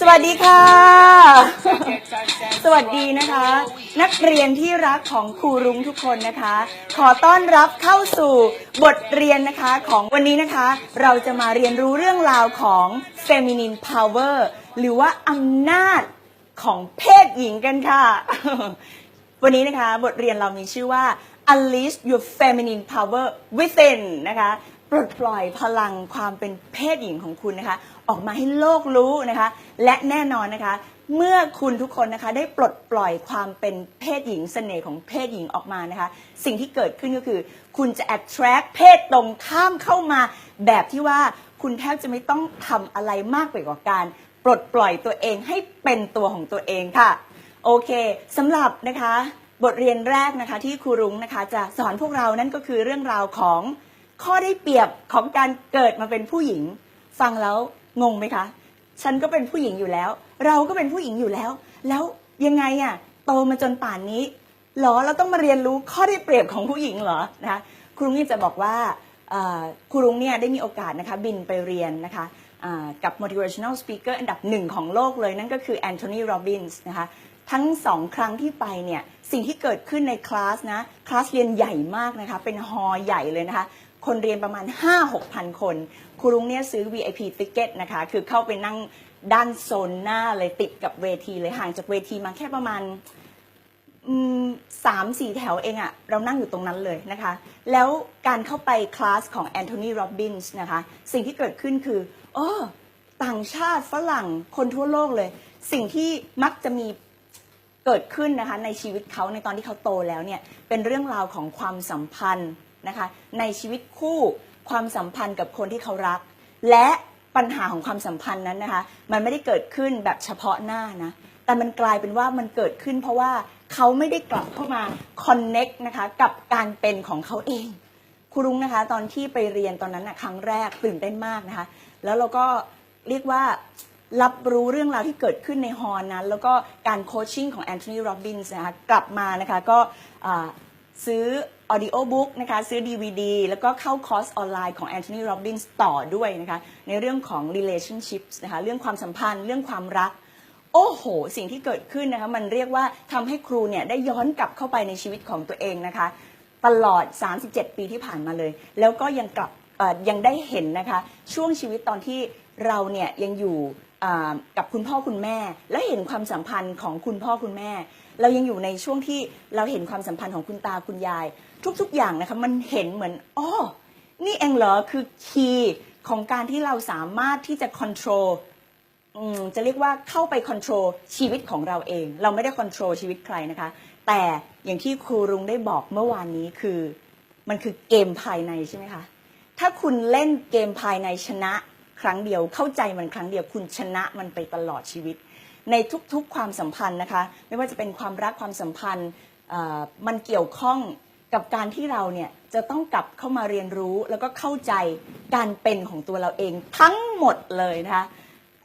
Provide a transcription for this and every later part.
สวัสดีค่ะ สวัสดีนะคะ นักเรียนที่รักของครูรุ้งทุกคนนะคะ ขอต้อนรับเข้าสู่บทเรียนนะคะของวันนี้นะคะ เราจะมาเรียนรู้เรื่องราวของ feminine power หรือว่าอำนาจของเพศหญิงกันค่ะ วันนี้นะคะบทเรียนเรามีชื่อว่า unleash your feminine power within นะคะ ปลดปล่อยพลังความเป็นเพศหญิงของคุณนะคะ ออกมาให้โลกรู้นะคะ และแน่นอนนะคะ เมื่อคุณทุกคนนะคะ ได้ปลดปล่อยความเป็นเพศหญิงเสน่ห์ของเพศหญิงออกมานะคะ สิ่งที่เกิดขึ้นก็คือ คุณจะ attract เพศตรงข้ามเข้ามา แบบที่ว่าคุณแทบจะไม่ต้องทำอะไรมากไปกว่าการ ปลดปล่อยตัวเองให้เป็นตัวของตัวเองค่ะ โอเคสำหรับนะคะ บทเรียนแรกนะคะที่ครูรุ้งนะคะ จะสอนพวกเรานั่นก็คือเรื่องราวของ ข้อได้เปรียบของการเกิดมาเป็นผู้หญิง ฟังแล้วงงไหมคะ ฉันก็เป็นผู้หญิงอยู่แล้ว เราก็เป็นผู้หญิงอยู่แล้ว แล้วยังไงอะโตมาจนป่านนี้หรอเราต้องมาเรียนรู้ข้อได้เปรียบของผู้หญิงเหรอนะคะครูรุ้งนี่จะบอกว่าครูรุ้งเนี่ยได้มีโอกาสนะคะบินไปเรียนนะคะกับ motivational speaker อันดับหนึ่งของโลกเลย นั่นก็คือแอนโทนีโรบินส์นะคะทั้งสองครั้งที่ไปเนี่ยสิ่งที่เกิดขึ้นในคลาสนะคลาสเรียนใหญ่มากนะคะเป็นฮอลล์ใหญ่เลยนะคะ คนเรียนประมาณ 5-6พันคน ครูรุ้งเนี่ยซื้อ VIP ticket นะคะ คือเข้าไปนั่งด้านโซนหน้าเลยติดกับเวทีเลยห่างจากเวทีมาแค่ประมาณสามสี่แถวเองอะเรานั่งอยู่ตรงนั้นเลยนะคะ แล้วการเข้าไปคลาสของแอนโทนีโรบินส์นะคะ สิ่งที่เกิดขึ้นคือโอ้ต่างชาติฝรั่งคนทั่วโลกเลย สิ่งที่มักจะมีเกิดขึ้นนะคะในชีวิตเขาในตอนที่เขาโตแล้วเนี่ย เป็นเรื่องราวของความสัมพันธ์ นะคะในชีวิตคู่ความสัมพันธ์กับคนที่เขารัก และปัญหาของความสัมพันธ์นั้นนะคะ มันไม่ได้เกิดขึ้นแบบเฉพาะหน้านะแต่มันกลายเป็นว่ามันเกิดขึ้น เพราะว่าเขาไม่ได้กลับเข้ามาคอนเน็กนะคะกับการเป็นของเขาเองครูรุ้งนะคะตอนที่ไปเรียนตอนนั้นนะครั้งแรกตื่นเต้นมากนะคะ แล้วเราก็เรียกว่ารับรู้เรื่องราวที่เกิดขึ้นในฮอลนั้น แล้วก็การโคชชิ่งของแอนโทนีโรบินส์นะคะกลับมานะคะก็ซื้อ ออดิโอบุ๊กนะคะซื้อ DVD แล้วก็เข้าคอร์สออนไลน์ของแอนโทนีโรบินส์ต่อด้วยนะคะในเรื่องของ relationships นะคะเรื่องความสัมพันธ์เรื่องความรัก โอ้โห สิ่งที่เกิดขึ้นนะคะมันเรียกว่าทำให้ครูเนี่ยได้ย้อนกลับเข้าไปในชีวิตของตัวเองนะคะตลอด 37 ปีที่ผ่านมาเลย แล้วก็ยังกลับยังได้เห็นนะคะช่วงชีวิตตอนที่เราเนี่ยยังอยู่กับคุณพ่อคุณแม่ และเห็นความสัมพันธ์ของคุณพ่อคุณแม่ เรายังอยู่ในช่วงที่เราเห็นความสัมพันธ์ของคุณตาคุณยาย ทุกๆอย่างนะคะมันเห็นเหมือนอ๋อนี่เองเหรอคือคีย์ของการที่เราสามารถที่จะ control อืมจะเรียกว่าเข้าไปค o n t r o l ชีวิตของเราเอง เราไม่ได้ค o n t r o l ชีวิตใครนะคะ แต่อย่างที่ครูรุงได้บอกเมื่อวานนี้คือ มันคือเกมภายในใช่ไหมคะถ้าคุณเล่นเกมภายในชนะครั้งเดียวเข้าใจมันครั้งเดียวคุณชนะมันไปตลอดชีวิต ในทุกๆความสัมพันธ์นะคะ ไม่ว่าจะเป็นความรักความสัมพันธ์มันเกี่ยวข้อง กับการที่เราเนี่ยจะต้องกลับเข้ามาเรียนรู้แล้วก็เข้าใจการเป็นของตัวเราเองทั้งหมดเลยนะคะ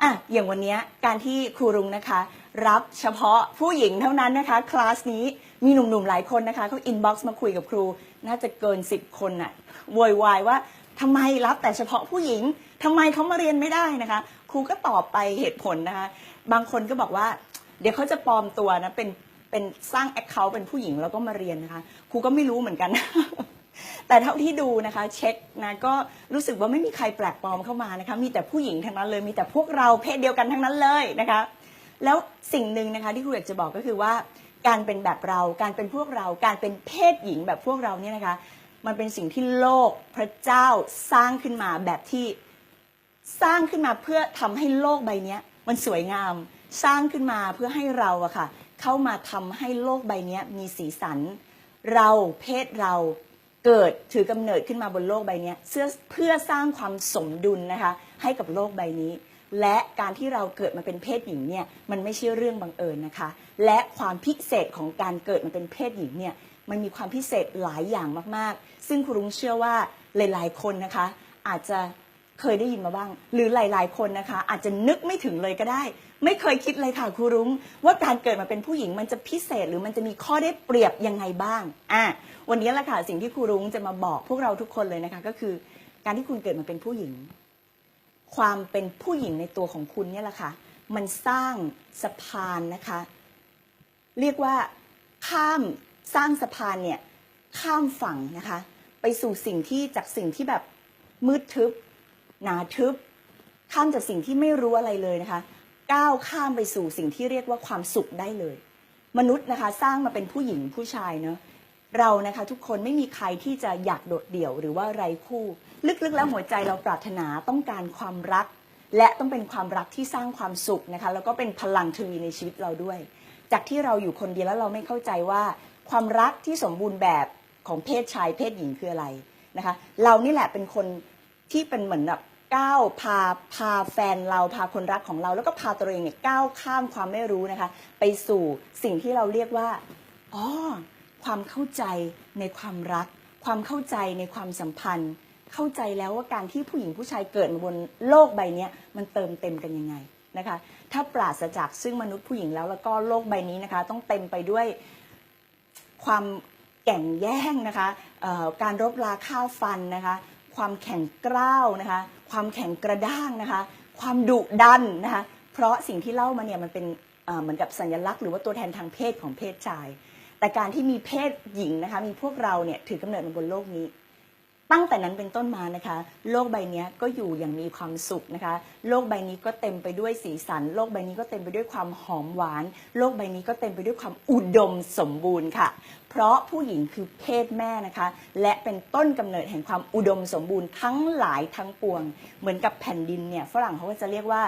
อะอย่างวันนี้การที่ครูรุงนะคะ รับเฉพาะผู้หญิงเท่านั้นนะคะคลาสนี้มีหนุ่มๆหลายคนนะคะเขาอินบ็อกซ์มาคุยกับครู น่าจะเกิน 10 คนน่ะโวยวายว่าทำไมรับแต่เฉพาะผู้หญิงทำไมเขามาเรียนไม่ได้นะคะ ครูก็ตอบไปเหตุผลนะคะ บางคนก็บอกว่า เดี๋ยวเขาจะปลอมตัวนะเป็น เป็นสร้างแอคเคาท์เป็นผู้หญิงแล้วก็มาเรียนนะคะครูก็ไม่รู้เหมือนกัน แต่เท่าที่ดูนะคะ เช็คนะก็รู้สึกว่าไม่มีใครแปลกปลอมเข้ามานะคะ มีแต่ผู้หญิงทั้งนั้นเลย มีแต่พวกเราเพศเดียวกันทั้งนั้นเลยนะคะ แล้วสิ่งหนึ่งนะคะที่ครูอยากจะบอกก็คือว่า การเป็นแบบเรา การเป็นพวกเรา การเป็นเพศหญิงแบบพวกเราเนี่ยนะคะ มันเป็นสิ่งที่โลกพระเจ้าสร้างขึ้นมาแบบที่สร้างขึ้นมาเพื่อทำให้โลกใบนี้มันสวยงาม สร้างขึ้นมาเพื่อให้เราอะค่ะ เข้ามาทำให้โลกใบนี้มีสีสัน เราเพศเราเกิดถือกำเนิดขึ้นมาบนโลกใบนี้เพื่อเพื่อสร้างความสมดุลนะคะให้กับโลกใบนี้ และการที่เราเกิดมาเป็นเพศหญิงเนี่ยมันไม่ใช่เรื่องบังเอิญนะคะ และความพิเศษของการเกิดมาเป็นเพศหญิงเนี่ยมันมีความพิเศษหลายอย่างมากๆ ซึ่งครูรุ้งเชื่อว่าหลาย ๆ คนนะคะ อาจจะเคยได้ยินมาบ้าง หรือหลาย ๆ คนนะคะ อาจจะนึกไม่ถึงเลยก็ได้ ไม่เคยคิดเลยค่ะครูรุ้ง ว่าการเกิดมาเป็นผู้หญิงมันจะพิเศษหรือมันจะมีข้อได้เปรียบยังไงบ้างอะวันนี้แหละค่ะสิ่งที่ครูรุ้งจะมาบอกพวกเราทุกคนเลยนะคะ ก็คือ การที่คุณเกิดมาเป็นผู้หญิง ความเป็นผู้หญิงในตัวของคุณเนี่ยแหละค่ะมันสร้างสะพานนะคะ เรียกว่าข้ามสร้างสะพานเนี่ยข้ามฝั่งนะคะ ไปสู่สิ่งที่จากสิ่งที่แบบมืดทึบ หนาทึบ ข้ามจากสิ่งที่ไม่รู้อะไรเลยนะคะ ก้าวข้ามไปสู่สิ่งที่เรียกว่าความสุขได้เลย มนุษย์นะคะสร้างมาเป็นผู้หญิงผู้ชายเนอะเรานะคะทุกคนไม่มีใครที่จะอยากโดดเดี่ยวหรือว่าไร้คู่ ลึกๆแล้วหัวใจเราปรารถนาต้องการความรัก และต้องเป็นความรักที่สร้างความสุขนะคะแล้วก็เป็นพลังทวีในชีวิตเราด้วย จากที่เราอยู่คนเดียวแล้วเราไม่เข้าใจว่า ความรักที่สมบูรณ์แบบของเพศชายเพศหญิงคืออะไรนะคะ เรานี่แหละเป็นคนที่เป็นเหมือนแบบ ก้าวพาพาแฟนเราพาคนรักของเรา แล้วก็พาตัวเองเนี่ยก้าวข้ามความไม่รู้นะคะ ไปสู่สิ่งที่เราเรียกว่าอ๋อความเข้าใจในความรัก ความเข้าใจในความสัมพันธ์ เข้าใจแล้วว่าการที่ผู้หญิงผู้ชายเกิดมาบนโลกใบนี้มันเติมเต็มกันยังไงนะคะถ้าปราศจากซึ่งมนุษย์ผู้หญิงแล้วแล้วก็โลกใบนี้นะคะ ต้องเต็มไปด้วยความแก่งแย่งนะคะการรบราข้าวฟันนะคะ ความแข็งกร้าวนะคะ ความแข็งกระด้างนะคะ ความดุดันนะคะ เพราะสิ่งที่เล่ามาเนี่ยมันเป็นเหมือนกับสัญลักษณ์หรือว่าตัวแทนทางเพศของเพศชาย แต่การที่มีเพศหญิงนะคะ มีพวกเราเนี่ยถือกำเนิดมาบนโลกนี้ ตั้งแต่นั้นเป็นต้นมานะคะ โลกใบนี้ก็อยู่อย่างมีความสุขนะคะ โลกใบนี้ก็เต็มไปด้วยสีสัน โลกใบนี้ก็เต็มไปด้วยความหอมหวาน โลกใบนี้ก็เต็มไปด้วยความอุดมสมบูรณ์ค่ะ เพราะผู้หญิงคือเพศแม่นะคะ และเป็นต้นกำเนิดแห่งความอุดมสมบูรณ์ทั้งหลายทั้งปวง เหมือนกับแผ่นดินเนี่ยฝรั่งเขาก็จะเรียกว่า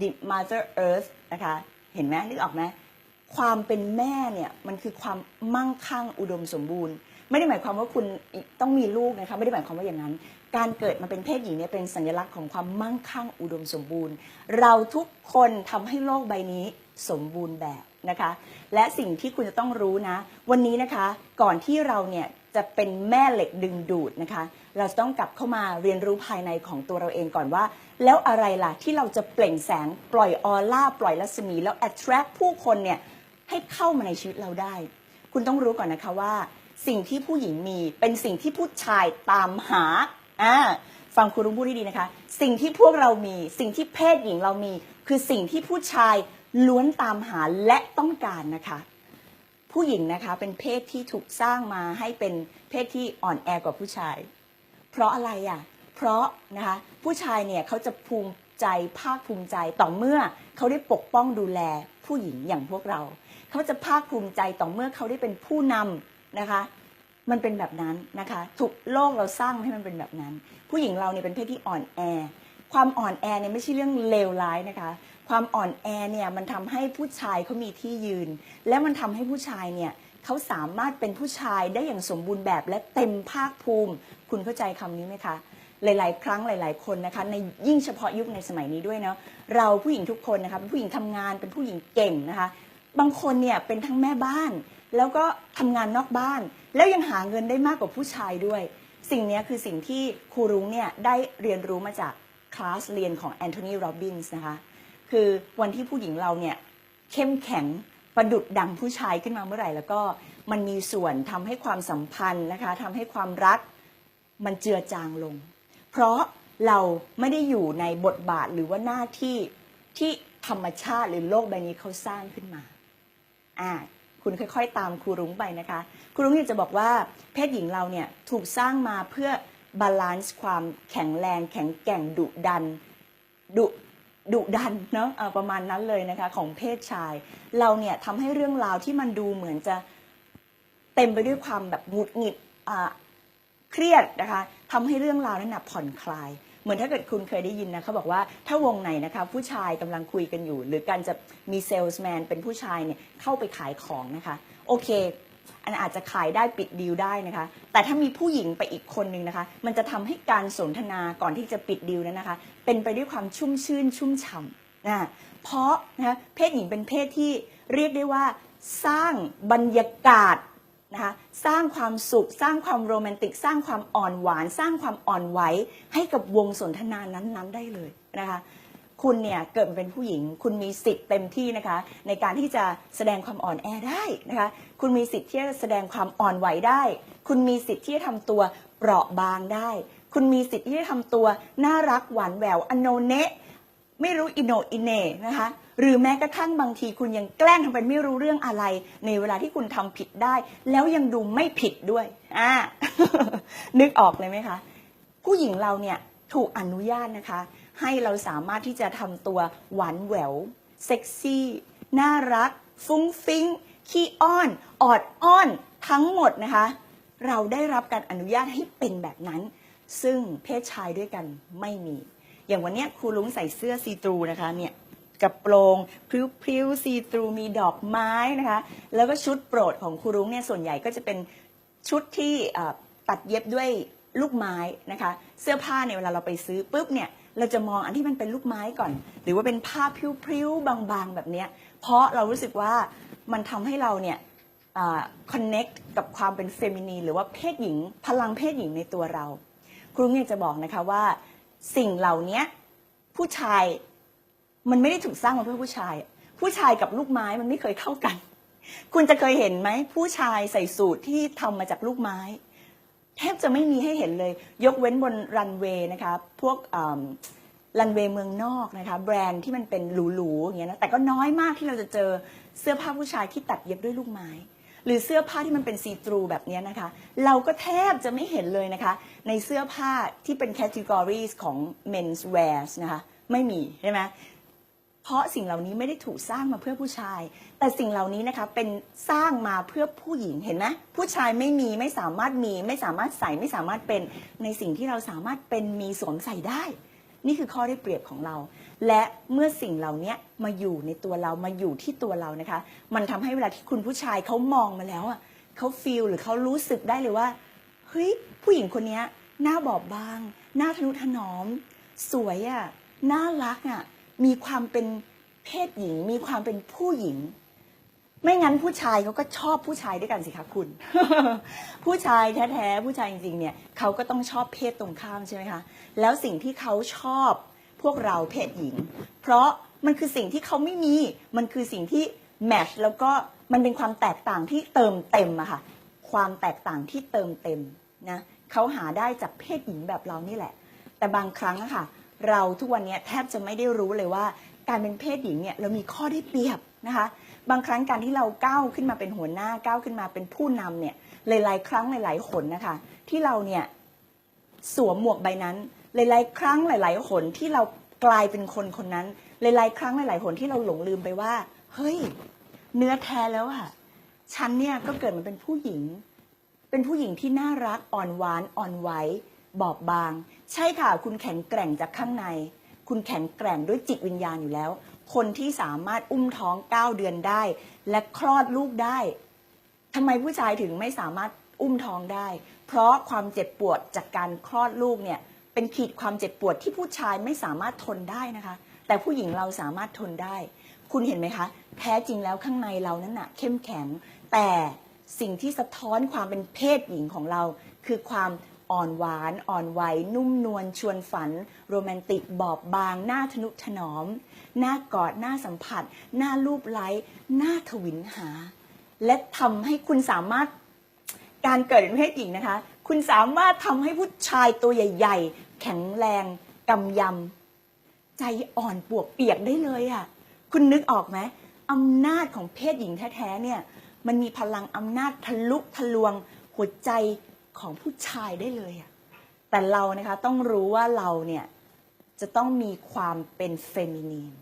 the mother earth นะคะ เห็นไหมนึกออกไหมความเป็นแม่เนี่ยมันคือความมั่งคั่งอุดมสมบูรณ์ ไม่ได้หมายความว่าคุณต้องมีลูกนะคะไม่ได้หมายความว่าอย่างนั้น การเกิดมาเป็นเพศหญิงเนี่ยเป็นสัญลักษณ์ของความมั่งคั่งอุดมสมบูรณ์ เราทุกคนทำให้โลกใบนี้สมบูรณ์แบบนะคะ และสิ่งที่คุณจะต้องรู้นะ วันนี้นะคะก่อนที่เราเนี่ยจะเป็นแม่เหล็กดึงดูดนะคะ เราจะต้องกลับเข้ามาเรียนรู้ภายในของตัวเราเองก่อนว่า แล้วอะไรล่ะที่เราจะเปล่งแสงปล่อยออร่าปล่อยรัศมี แล้ว attract ผู้คนเนี่ยให้เข้ามาในชีวิตเราได้ คุณต้องรู้ก่อนนะคะว่า สิ่งที่ผู้หญิงมีเป็นสิ่งที่ผู้ชายตามหาอ่าฟังคุณรุ้งพูดให้ดีนะคะ สิ่งที่พวกเรามี สิ่งที่เพศหญิงเรามี คือสิ่งที่ผู้ชายล้วนตามหาและต้องการนะคะ ผู้หญิงนะคะเป็นเพศที่ถูกสร้างมาให้เป็นเพศที่อ่อนแอกว่าผู้ชาย เพราะอะไรอะ เพราะนะคะผู้ชายเนี่ยเขาจะภูมิใจภาคภูมิใจต่อเมื่อเขาได้ปกป้องดูแลผู้หญิงอย่างพวกเรา เขาจะภาคภูมิใจต่อเมื่อเขาได้เป็นผู้นำ นะคะ มันเป็นแบบนั้นนะคะถูกโลกเราสร้างให้มันเป็นแบบนั้น ผู้หญิงเราเนี่ยเป็นเพศที่อ่อนแอ ความอ่อนแอเนี่ยไม่ใช่เรื่องเลวร้ายนะคะ ความอ่อนแอเนี่ยมันทำให้ผู้ชายเขามีที่ยืน และมันทำให้ผู้ชายเนี่ยเขาสามารถเป็นผู้ชายได้อย่างสมบูรณ์แบบและเต็มภาคภูมิ คุณเข้าใจคำนี้ไหมคะหลาย ๆ ครั้งหลาย ๆ คนนะคะในยิ่งเฉพาะยุคในสมัยนี้ด้วยเนาะเราผู้หญิงทุกคนนะคะเป็นผู้หญิงทำงานเป็นผู้หญิงเก่งนะคะ บางคนเนี่ยเป็นทั้งแม่บ้าน แล้วก็ทำงานนอกบ้าน แล้วยังหาเงินได้มากกว่าผู้ชายด้วย สิ่งนี้คือสิ่งที่ครูรุ้งเนี่ยได้เรียนรู้มาจากคลาสเรียนของแอนโทนีโรบินส์นะคะ คือวันที่ผู้หญิงเราเนี่ยเข้มแข็งประดุดดังผู้ชายขึ้นมาเมื่อไหร่แล้วก็มันมีส่วนทำให้ความสัมพันธ์นะคะทำให้ความรักมันเจือจางลง เพราะเราไม่ได้อยู่ในบทบาทหรือว่าหน้าที่ที่ธรรมชาติหรือโลกใบนี้เขาสร้างขึ้นมาอ่า คุณค่อย ๆ ตามครูรุ้งไปนะคะครูรุ้งอยากจะบอกว่าเพศหญิงเราเนี่ยถูกสร้างมาเพื่อบาลานซ์ความแข็งแรง แข็งแกร่งดุดันดุดุดันเนาะประมาณนั้นเลยนะคะของเพศชาย เราเนี่ยทำให้เรื่องราวที่มันดูเหมือนจะเต็มไปด้วยความแบบหงุดหงิดเครียดนะคะทำให้เรื่องราวนั้นนะผ่อนคลาย เหมือนถ้าเกิดคุณเคยได้ยินนะเขาบอกว่าถ้าวงไหนนะคะผู้ชายกำลังคุยกันอยู่ หรือการจะมีเซลส์แมนเป็นผู้ชายเนี่ยเข้าไปขายของนะคะ โอเค อันอาจจะขายได้ปิดดีลได้นะคะ แต่ถ้ามีผู้หญิงไปอีกคนนึงนะคะ มันจะทำให้การสนทนาก่อนที่จะปิดดีลนั้นนะคะ เป็นไปด้วยความชุ่มชื่นชุ่มฉ่ำนะเพราะนะคะเพศหญิงเป็นเพศที่เรียกได้ว่าสร้างบรรยากาศ นะคะสร้างความสุข สร้างความโรแมนติก สร้างความอ่อนหวาน สร้างความอ่อนไหวให้กับวงสนทนานั้นๆ ได้เลยนะคะคุณเนี่ยเกิดมาเป็นผู้หญิง คุณมีสิทธิ์เต็มที่นะคะ ในการที่จะแสดงความอ่อนแอได้นะคะ คุณมีสิทธิ์ที่จะแสดงความอ่อนไหวได้ คุณมีสิทธิ์ที่จะทำตัวเปราะบางได้ คุณมีสิทธิ์ที่จะทำตัวน่ารักหวานแหววอโนเนะ ไม่รู้อินโนอินเหนนะคะ หรือแม้กระทั่งบางทีคุณยังแกล้งทำเป็นไม่รู้เรื่องอะไร ในเวลาที่คุณทำผิดได้ แล้วยังดูไม่ผิดด้วยอ่านึกออกเลยไหมคะ ผู้หญิงเราเนี่ยถูกอนุญาตนะคะ ให้เราสามารถที่จะทำตัวหวานแหววเซ็กซี่ น่ารัก ฟุ้งฟิ้ง ขี้อ้อน ออดอ้อน ทั้งหมดนะคะ เราได้รับการอนุญาตให้เป็นแบบนั้น ซึ่งเพศชายด้วยกันไม่มี อย่างวันเนี้ยครูลุงใส่เสื้อซีตรูนะคะเนี่ยกระโปรงพริ้วๆซีตรูมีดอกไม้นะคะ แล้วก็ชุดโปรดของครูรุ้งเนี่ยส่วนใหญ่ก็จะเป็นชุดที่ตัดเย็บด้วยลูกไม้นะคะ เสื้อผ้าเนี่ยเวลาเราไปซื้อปุ๊บเนี่ยเราจะมองอันที่มันเป็นลูกไม้ก่อน หรือว่าเป็นผ้าพริ้วๆบางๆแบบเนี้ยเพราะเรารู้สึกว่ามันทำให้เราเนี่ยคอนเน็กกับความเป็นเฟมินีหรือว่าเพศหญิง พลังเพศหญิงในตัวเรา ครูเนี่ยจะบอกนะคะว่า สิ่งเหล่านี้ผู้ชายมันไม่ได้ถูกสร้างมาเพื่อผู้ชาย ผู้ชายกับลูกไม้มันไม่เคยเข้ากัน คุณจะเคยเห็นไหมผู้ชายใส่สูทที่ทำมาจากลูกไม้ แทบจะไม่มีให้เห็นเลย ยกเว้นบนรันเวย์นะคะพวกรันเวย์เมืองนอกนะคะแบรนด์ที่มันเป็นหรูๆอย่างเงี้ยนะแต่ก็น้อยมากที่เราจะเจอเสื้อผ้าผู้ชายที่ตัดเย็บด้วยลูกไม้ หรือเสื้อผ้าที่มันเป็นซีทรูแบบนี้นะคะ เราก็แทบจะไม่เห็นเลยนะคะ ในเสื้อผ้าที่เป็นแคตตากรีของ men's wear นะคะไม่มีใช่ไหมเพราะสิ่งเหล่านี้ไม่ได้ถูกสร้างมาเพื่อผู้ชาย แต่สิ่งเหล่านี้นะคะเป็นสร้างมาเพื่อผู้หญิงเห็นไหมผู้ชายไม่มีไม่สามารถมี ไม่สามารถใส่ไม่สามารถเป็นในสิ่งที่เราสามารถเป็นมีสวมใส่ได้ นี่คือข้อได้เปรียบของเรา และเมื่อสิ่งเหล่านี้มาอยู่ในตัวเรามาอยู่ที่ตัวเรานะคะ มันทำให้เวลาที่คุณผู้ชายเขามองมาแล้วอะเขาฟีลหรือเขารู้สึกได้เลยว่าเฮ้ยผู้หญิงคนนี้หน้าบอบบาง หน้าทนุถนอม สวยอะน่ารักอะมีความเป็นเพศหญิง มีความเป็นผู้หญิง ไม่งั้นผู้ชายเขาก็ชอบผู้ชายด้วยกันสิคะคุณ ผู้ชายแท้ๆผู้ชายจริงๆเนี่ยเขาก็ต้องชอบเพศตรงข้ามใช่ไหมคะแล้วสิ่งที่เขาชอบพวกเราเพศหญิง เพราะมันคือสิ่งที่เขาไม่มีมันคือสิ่งที่แมทช์แล้วก็มันเป็นความแตกต่างที่เติมเต็มอะค่ะความแตกต่างที่เติมเต็มนะเขาหาได้จากเพศหญิงแบบเรานี่แหละ แต่บางครั้งอะค่ะ เราทุกวันนี้แทบจะไม่ได้รู้เลยว่า การเป็นเพศหญิงเนี่ยเรามีข้อได้เปรียบนะคะ บางครั้งการที่เราก้าวขึ้นมาเป็นหัวหน้าก้าวขึ้นมาเป็นผู้นำเนี่ยหลาย ๆ ครั้งหลายๆหนนะคะ ที่เราเนี่ยสวมหมวกใบนั้น หลาย ๆ ครั้งหลาย ๆ หนที่เรากลายเป็นคนคนนั้น หลาย ๆ ครั้งหลาย ๆ หนที่เราหลงลืมไปว่า เฮ้ย เนื้อแท้แล้วอะฉันเนี่ยก็เกิดมาเป็นผู้หญิง เป็นผู้หญิงที่น่ารักอ่อนหวานอ่อนไหวบอบบาง ใช่ค่ะ คุณแข็งแกร่งจากข้างใน คุณแข็งแกร่งด้วยจิตวิญญาณอยู่แล้ว คนที่สามารถอุ้มท้อง 9 เดือนได้ และคลอดลูกได้ทำไมผู้ชายถึงไม่สามารถอุ้มท้องได้ เพราะความเจ็บปวดจากการคลอดลูกเนี่ยเป็นขีดความเจ็บปวดที่ผู้ชายไม่สามารถทนได้นะคะ แต่ผู้หญิงเราสามารถทนได้ คุณเห็นไหมคะ แท้จริงแล้วข้างในเรานั้นน่ะเข้มแข็ง แต่สิ่งที่สะท้อนความเป็นเพศหญิงของเรา คือความ อ่อนหวาน อ่อนไหวนุ่มนวลชวนฝัน โรแมนติกบอบบาง หน้าทนุถนอม หน้ากอดหน้าสัมผัส หน้ารูปไล้หน้าทวินหา และทำให้คุณสามารถการเกิดเป็นเพศหญิงนะคะ คุณสามารถทำให้ผู้ชายตัวใหญ่ ๆ แข็งแรงกำยำใจอ่อนปวกเปียกได้เลยอะ่ะคุณนึกออกไหมอำนาจของเพศหญิงแท้ๆเนี่ยมันมีพลังอำนาจทะลุทะลวง หัวใจ ของผู้ชายได้เลยอะ่ะแต่เรานะคะต้องรู้ว่าเราเนี่ยจะต้องมีความเป็นเฟมินีน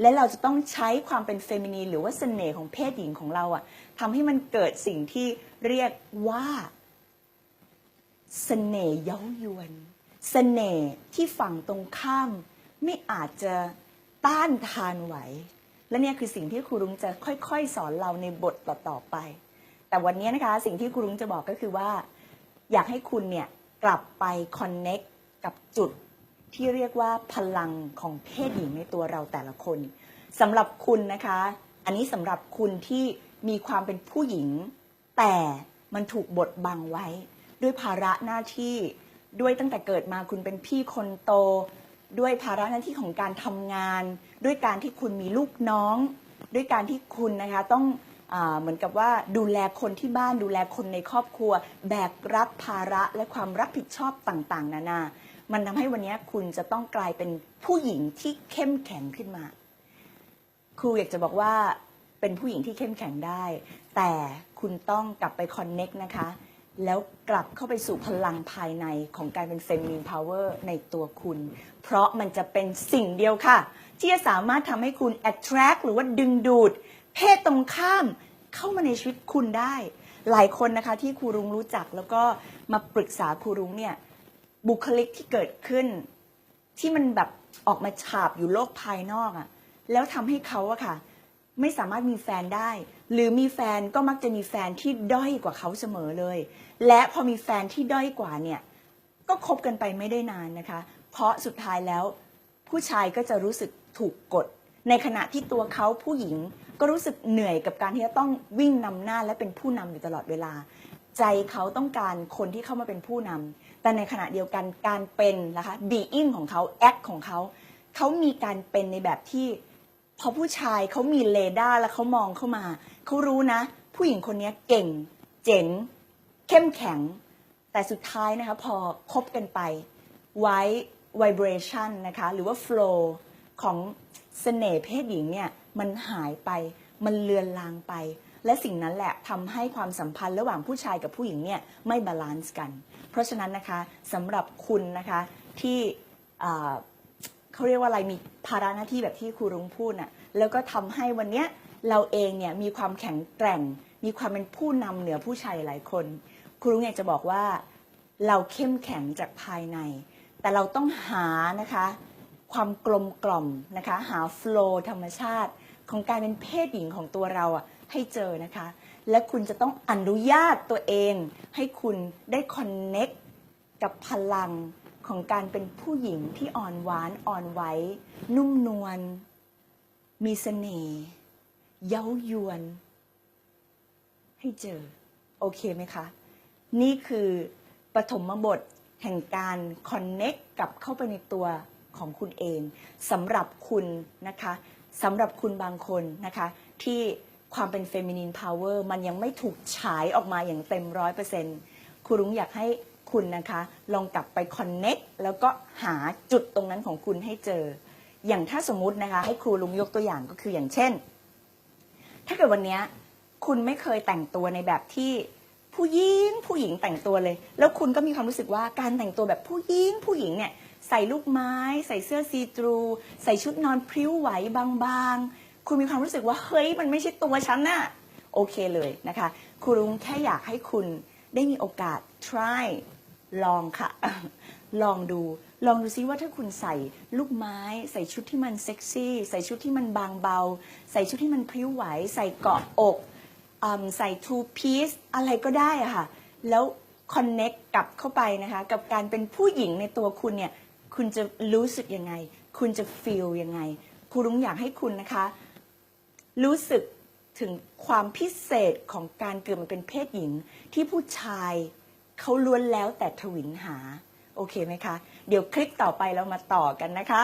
และเราจะต้องใช้ความเป็นเฟมินีนหรือว่าเสน่ห์ของเพศหญิงของเราอะทำให้มันเกิดสิ่งที่เรียกว่าเสน่ห์เย้ายวน เสน่ห์ที่ฝั่งตรงข้าม ไม่อาจจะต้านทานไหว และเนี่ยคือสิ่งที่ครูรุ้งจะค่อยๆ สอนเราในบทต่อๆไป แต่วันนี้นะคะสิ่งที่ครูรุ้งจะบอกก็คือว่า อยากให้คุณเนี่ยกลับไปคอนเน็กกับจุดที่เรียกว่าพลังของเพศหญิงในตัวเราแต่ละคนสำหรับคุณนะคะ อันนี้สำหรับคุณที่มีความเป็นผู้หญิง แต่มันถูกบดบังไว้ ด้วยภาระหน้าที่ด้วยตั้งแต่เกิดมาคุณเป็นพี่คนโต ด้วยภาระหน้าที่ของการทำงาน ด้วยการที่คุณมีลูกน้อง ด้วยการที่คุณนะคะต้อง เหมือนกับว่าดูแลคนที่บ้านดูแลคนในครอบครัว แบกรับภาระและความรับผิดชอบต่างๆ นานา มันทำให้วันนี้คุณจะต้องกลายเป็นผู้หญิงที่เข้มแข็งขึ้นมา ครูอยากจะบอกว่าเป็นผู้หญิงที่เข้มแข็งได้ แต่คุณต้องกลับไปคอนเน็กนะคะ แล้วกลับเข้าไปสู่พลังภายในของการเป็นเฟมินีนพาวเวอร์ในตัวคุณ เพราะมันจะเป็นสิ่งเดียวค่ะ ที่จะสามารถทำให้คุณ attract หรือว่าดึงดูด เพศตรงข้ามเข้ามาในชีวิตคุณได้ หลายคนนะคะที่ครูรุ้งรู้จักแล้วก็มาปรึกษาครูรุ้งเนี่ยบุคลิกที่เกิดขึ้น ที่มันแบบออกมาฉาบอยู่โลกภายนอกอะ่ะแล้วทำให้เขาอะค่ะ ไม่สามารถมีแฟนได้ หรือมีแฟนก็มักจะมีแฟนที่ด้อยกว่าเขาเสมอเลย และพอมีแฟนที่ด้อยกว่าเนี่ยก็คบกันไปไม่ได้นานนะคะ เพราะสุดท้ายแล้วผู้ชายก็จะรู้สึกถูกกด ในขณะที่ตัวเขาผู้หญิงก็รู้สึกเหนื่อยกับการที่จะต้องวิ่งนำหน้าและเป็นผู้นำอยู่ตลอดเวลา ใจเขาต้องการคนที่เข้ามาเป็นผู้นำแต่ในขณะเดียวกันการเป็นนะคะ being ของเขา act ของเขา เขามีการเป็นในแบบที่พอผู้ชายเขามีเรดาร์แล้วเขามองเข้ามา เขารู้นะ ผู้หญิงคนนี้เก่ง เจ๋ง เข้มแข็ง แต่สุดท้ายนะคะพอคบกันไปไว้ vibration นะคะหรือว่า flow ของเสน่ห์เพศหญิงเนี่ยมันหายไป มันเลือนลางไป และสิ่งนั้นแหละทำให้ความสัมพันธ์ระหว่างผู้ชายกับผู้หญิงเนี่ยไม่บาลานซ์กัน เพราะฉะนั้นนะคะสำหรับคุณนะคะที่เขาเรียกว่าอะไรมีภาระหน้าที่แบบที่ครูรุ้งพูดน่ะแล้วก็ทำให้วันเนี้ยเราเองเนี่ยมีความแข็งแกร่ง มีความเป็นผู้นำเหนือผู้ชายหลายคน ครูรุ้งอยากจะบอกว่าเราเข้มแข็งจากภายใน แต่เราต้องหานะคะ ความกลมกล่อมนะคะ หาโฟล์ธรรมชาติ ของการเป็นเพศหญิงของตัวเราอะให้เจอนะคะ และคุณจะต้องอนุญาตตัวเอง ให้คุณได้คอนเน็กกับพลังของการเป็นผู้หญิงที่อ่อนหวานอ่อนไหวนุ่มนวลมีเสน่ห์เย้ายวน ให้เจอ โอเคไหมคะ นี่คือปฐมบทแห่งการคอนเน็กกับเข้าไปในตัว ของคุณเองสำหรับคุณนะคะสำหรับคุณบางคนนะคะที่ความเป็นเฟมินีนพาวเวอร์มันยังไม่ถูกฉายออกมาอย่างเต็มร้อยเปอร์เซ็นต์ครูรุ้งอยากให้คุณนะคะ ลองกลับไปคอนเน็กแล้วก็หาจุดตรงนั้นของคุณให้เจอ อย่างถ้าสมมุตินะคะ ให้ครูลุงยกตัวอย่างก็คืออย่างเช่น ถ้าเกิดวันนี้คุณไม่เคยแต่งตัวในแบบที่ผู้หญิงผู้หญิงแต่งตัวเลย แล้วคุณก็มีความรู้สึกว่าการแต่งตัวแบบผู้หญิงผู้หญิงเนี่ย ใส่ลูกไม้ ใส่เสื้อซีทรู ใส่ชุดนอนพริ้วไหวบางๆ คุณมีความรู้สึกว่าเฮ้ยมันไม่ใช่ตัวฉันน่ะโอเคเลยนะคะครูรุ้งแค่อยากให้คุณได้มีโอกาส try ลองค่ะ ลองดู ลองดูซิว่าถ้าคุณใส่ลูกไม้ ใส่ชุดที่มันเซ็กซี่ ใส่ชุดที่มันบางเบา ใส่ชุดที่มันพริ้วไหว ใส่เกาะอกอใส่ two piece อะไรก็ได้อะค่ะ แล้ว connect กลับเข้าไปนะคะ กับการเป็นผู้หญิงในตัวคุณเนี่ย คุณจะรู้สึกยังไง คุณจะ feel ยังไงครูรุ้งอยากให้คุณนะคะ รู้สึกถึงความพิเศษของการเกิดมาเป็นเพศหญิง ที่ผู้ชายเขาล้วนแล้วแต่ทวินหา โอเคไหมคะ เดี๋ยวคลิปต่อไปเรามาต่อกันนะคะ